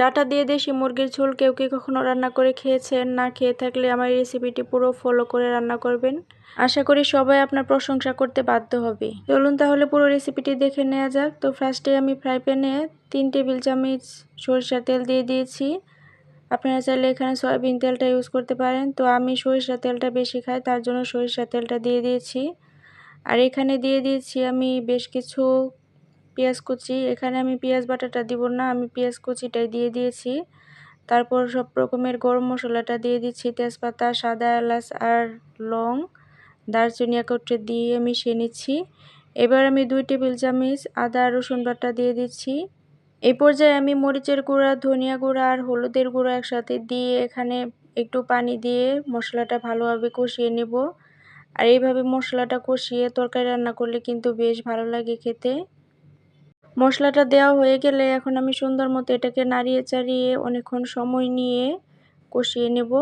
Data দিয়ে দেশি মুরগির ঝোল কেউ কি কখনো রান্না করে খেয়েছেন? না খেয়ে থাকলে আমার এই রেসিপিটি পুরো ফলো করে রান্না করবেন। আশা করি সবাই আপনার প্রশংসা করতে বাধ্য হবে। চলুন তাহলে পুরো রেসিপিটি দেখে নেওয়া যাক। তো ফার্স্টে আমি ফ্রাই প্যানে তিন টেবিল চামচ সরিষার তেল দিয়ে দিয়েছি। আপনারা চাইলে এখানে সয়াবিন তেলটা ইউজ করতে পারেন। তো আমি সরিষার তেলটা বেশি খাই, তার জন্য সরিষার তেলটা দিয়ে দিয়েছি। আর এখানে দিয়ে দিয়েছি আমি বেশ কিছু পেঁয়াজ কুচি, এখানে আমি পেঁয়াজ বাটাটা দিব না, আমি পেঁয়াজ কুচিটাই দিয়ে দিয়েছি। তারপর সব রকমের গরম মশলাটা দিয়ে দিচ্ছি, তেজপাতা, সাদা এলাচ আর লং, দারচিনি একত্রে দিয়ে মিশিয়ে নিচ্ছি। এবার আমি দুই টেবিল চামচ আদা রসুন বাটা দিয়ে দিচ্ছি। এই পর্যায়ে আমি মরিচের গুঁড়া, ধনিয়া গুঁড়া আর হলুদের গুঁড়া একসাথে দিয়ে এখানে একটু পানি দিয়ে মশলাটা ভালোভাবে কষিয়ে নেব। আর এইভাবে মশলাটা কষিয়ে তরকারি রান্না করলে কিন্তু বেশ ভালো লাগে খেতে। মশলাটা দেওয়া হয়ে গেলে এখন আমি সুন্দর মতো এটাকে নাড়িয়ে চাড়িয়ে অনেকক্ষণ সময় নিয়ে কষিয়ে নেব।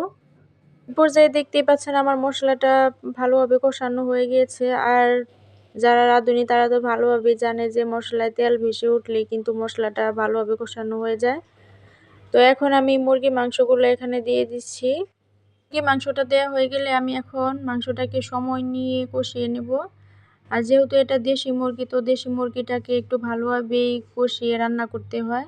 পর্যায়ে দেখতেই পাচ্ছেন আমার মশলাটা ভালোভাবে কষানো হয়ে গিয়েছে। আর যারা রাঁধুনি, তারা তো ভালোভাবে জানে যে মশলায় তেল ভেসে উঠলে কিন্তু মশলাটা ভালোভাবে কষানো হয়ে যায়। তো এখন আমি মুরগি মাংসগুলো এখানে দিয়ে দিচ্ছি। মুরগি মাংসটা দেওয়া হয়ে গেলে আমি এখন মাংসটাকে সময় নিয়ে কষিয়ে নেব। আর যেহেতু এটা দেশি মুরগি, তো দেশি মুরগিটাকে একটু ভালোভাবেই কষিয়ে রান্না করতে হয়।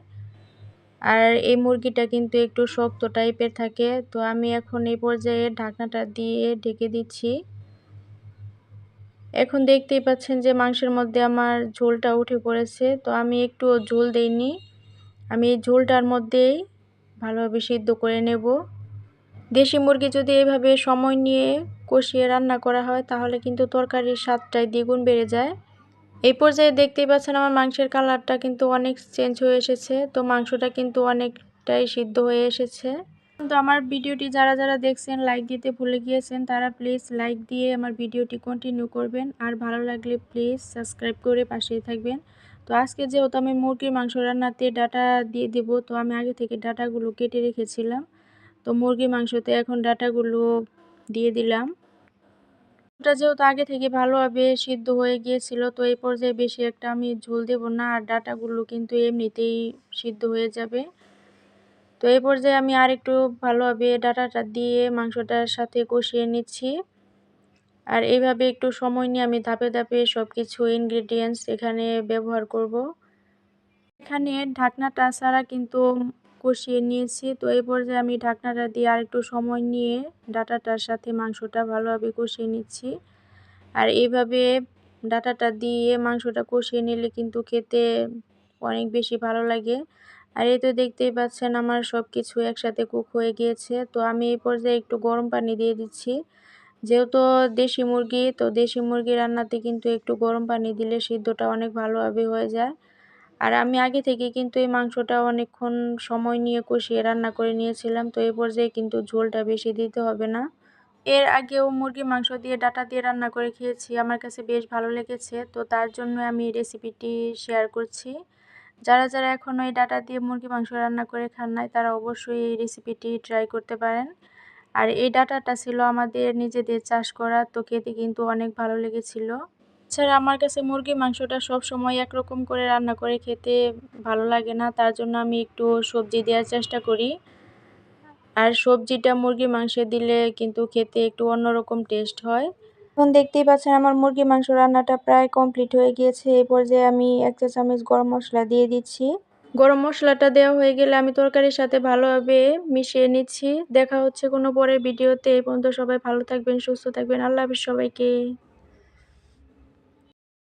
আর এই মুরগিটা কিন্তু একটু শক্ত টাইপের থাকে, তো আমি এখন এই পর্যায়ে ঢাকনাটা দিয়ে ঢেকে দিচ্ছি। এখন দেখতেই পাচ্ছেন যে মাংসের মধ্যে আমার ঝোলটা উঠে পড়েছে, তো আমি একটু ঝোল দেইনি। আমি এই ঝোলটার মধ্যেই ভালোভাবে সিদ্ধ করে নেব। দেশি মুরগি যদি এভাবে সময় নিয়ে কষিয়ে রান্না করা হয়, তাহলে কিন্তু তরকারির স্বাদটাই দ্বিগুণ বেড়ে যায়। এই পর্যায়ে দেখতেই পাচ্ছেন আমার মাংসের কালারটা কিন্তু অনেক চেঞ্জ হয়ে এসেছে, তো মাংসটা কিন্তু অনেকটাই সিদ্ধ হয়ে এসেছে। তো আমার ভিডিওটি যারা যারা দেখছেন, লাইক দিতে ভুলে গিয়েছেন, তারা প্লিজ লাইক দিয়ে আমার ভিডিওটি কন্টিনিউ করবেন। আর ভালো লাগলে প্লিজ সাবস্ক্রাইব করে পাশেই থাকবেন। তো আজকে যেহেতু আমি মুরগির মাংস রান্নাতে ডাটা দিয়ে দেব, তো আমি আগে থেকে ডাটাগুলো কেটে রেখেছিলাম। তো মুরগির মাংসতে এখন ডাটাগুলো দিয়ে দিলাম। ওটা যেহেতু আগে থেকে ভালোভাবে সিদ্ধ হয়ে গিয়েছিল, তো এই পর্যায়ে বেশি একটা আমি ঝোল দেব না, আর ডাটাগুলো কিন্তু এমনিতেই সিদ্ধ হয়ে যাবে। তো এই পর্যায়ে আমি আর একটু ভালোভাবে ডাটাটা দিয়ে মাংসটার সাথে কষিয়ে নিচ্ছি। আর এইভাবে একটু সময় নিয়ে আমি ধাপে ধাপে সব কিছু ইনগ্রেডিয়েন্টস এখানে ব্যবহার করব। এখানে ঢাকনাটা ছাড়া কিন্তু কষিয়ে নিয়েছি। তো এই পর্যায়ে আমি ঢাকনাটা দিয়ে আর একটু সময় নিয়ে ডাটাটার সাথে মাংসটা ভালোভাবে কষিয়ে নিচ্ছি। আর এইভাবে ডাটাটা দিয়ে মাংসটা কষিয়ে নিলে কিন্তু খেতে অনেক বেশি ভালো লাগে। আর এই তো দেখতেই পাচ্ছেন আমার সব কিছু একসাথে কুক হয়ে গিয়েছে। তো আমি এই পর্যায়ে একটু গরম পানি দিয়ে দিচ্ছি। যেহেতু দেশি মুরগি, তো দেশি মুরগি রান্নাতে কিন্তু একটু গরম পানি দিলে সিদ্ধটা অনেক ভালোভাবে হয়ে যায়। আর আমি আগে থেকে কিন্তু এই মাংসটা অনেকক্ষণ সময় নিয়ে কষিয়ে রান্না করে নিয়েছিলাম, তো এই পর্যায়ে কিন্তু ঝোলটা বেশি দিতে হবে না। এর আগেও মুরগি মাংস দিয়ে ডাটা দিয়ে রান্না করে খেয়েছি, আমার কাছে বেশ ভালো লেগেছে, তো তার জন্য আমি এই রেসিপিটি শেয়ার করছি। যারা যারা এখনও এই ডাটা দিয়ে মুরগি মাংস রান্না করে খান নাই, তারা অবশ্যই এই রেসিপিটি ট্রাই করতে পারেন। আর এই ডাটাটা ছিল আমাদের নিজেদের চাষ করা, তো খেতে কিন্তু অনেক ভালো লেগেছিল। এছাড়া আমার কাছে মুরগি মাংসটা সব সময় একরকম করে রান্না করে খেতে ভালো লাগে না, তার জন্য আমি একটু সবজি দেওয়ার চেষ্টা করি। আর সবজিটা মুরগি মাংসে দিলে কিন্তু খেতে একটু অন্যরকম টেস্ট হয়। এখন দেখতেই পাচ্ছেন আমার মুরগি মাংস রান্নাটা প্রায় কমপ্লিট হয়ে গিয়েছে। এই পর্যায়ে আমি এক চা চামচ গরম মশলা দিয়ে দিচ্ছি। গরম মশলাটা দেওয়া হয়ে গেলে আমি তরকারির সাথে ভালোভাবে মিশিয়ে নিচ্ছি। দেখা হচ্ছে কোনো পরের ভিডিওতে। এই পর্যন্ত সবাই ভালো থাকবেন, সুস্থ থাকবেন। আল্লাহ হাফিজ সবাইকে।